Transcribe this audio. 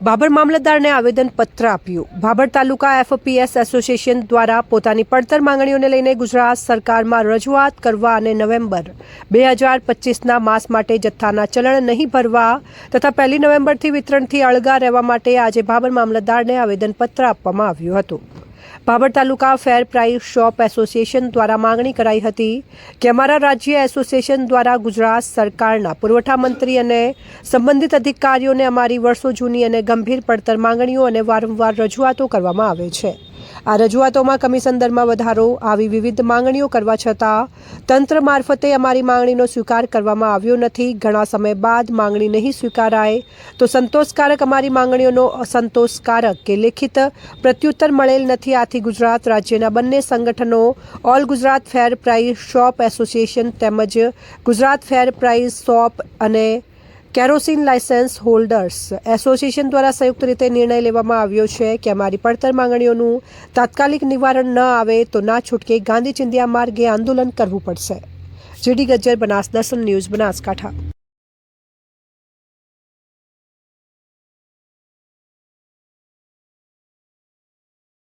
બાબર મામલતદારને આવેદનપત્ર આપ્યું. બાબર તાલુકા FPS association દ્વારા પોતાની પડતર માંગણીઓને લઈને ગુજરાત સરકારમાં રજૂઆત કરવા અને નવેમ્બર બે હજાર પચીસના માસ માટે જથ્થાના ચલણ નહીં ભરવા તથા પહેલી નવેમ્બરથી વિતરણથી અળગા રહેવા માટે આજે બાબર મામલતદારને આવેદનપત્ર આપવામાં આવ્યું હતું. બાબર તાલુકા ફેર પ્રાઇસ શોપ એસોસિએશન દ્વારા માંગણી કરાઈ હતી કે અમારા રાજ્ય એસોસિએશન દ્વારા ગુજરાત સરકારના પુરવઠા મંત્રી અને સંબંધિત અધિકારીઓને અમારી વર્ષો જૂની અને ગંભીર પડતર માંગણીઓ અને વારંવાર રજૂઆતો કરવામાં આવે છે. આ રજૂઆતોમાં કમિશન દરમાં વધારો આવી વિવિધ માંગણીઓ કરવા છતાં તંત્ર મારફતે અમારી માંગણીનો સ્વીકાર કરવામાં આવ્યો નથી. ઘણા સમય બાદ માંગણી નહીં સ્વીકારાય તો સંતોષકારક અમારી માંગણીઓનો અસંતોષકારક કે લેખિત પ્રત્યુત્તર મળેલ નથી. આથી ગુજરાત રાજ્યના બંને સંગઠનો, all Gujarat fair price shop association તેમજ ગુજરાત ફેર પ્રાઇસ શોપ અને કેરોસીન લાયસન્સ હોલ્ડર્સ એસોસિએશન દ્વારા સંયુક્ત રીતે નિર્ણય લેવામાં આવ્યો છે કે અમારી પડતર માંગણીઓનું તાત્કાલિક નિવારણ ન આવે તો ના છૂટકે ગાંધી ચિંધ્યા માર્ગે આંદોલન કરવું પડશે. જીડી ગજ્જર બનાસ દર્શન ન્યૂઝ બનાસકાંઠા.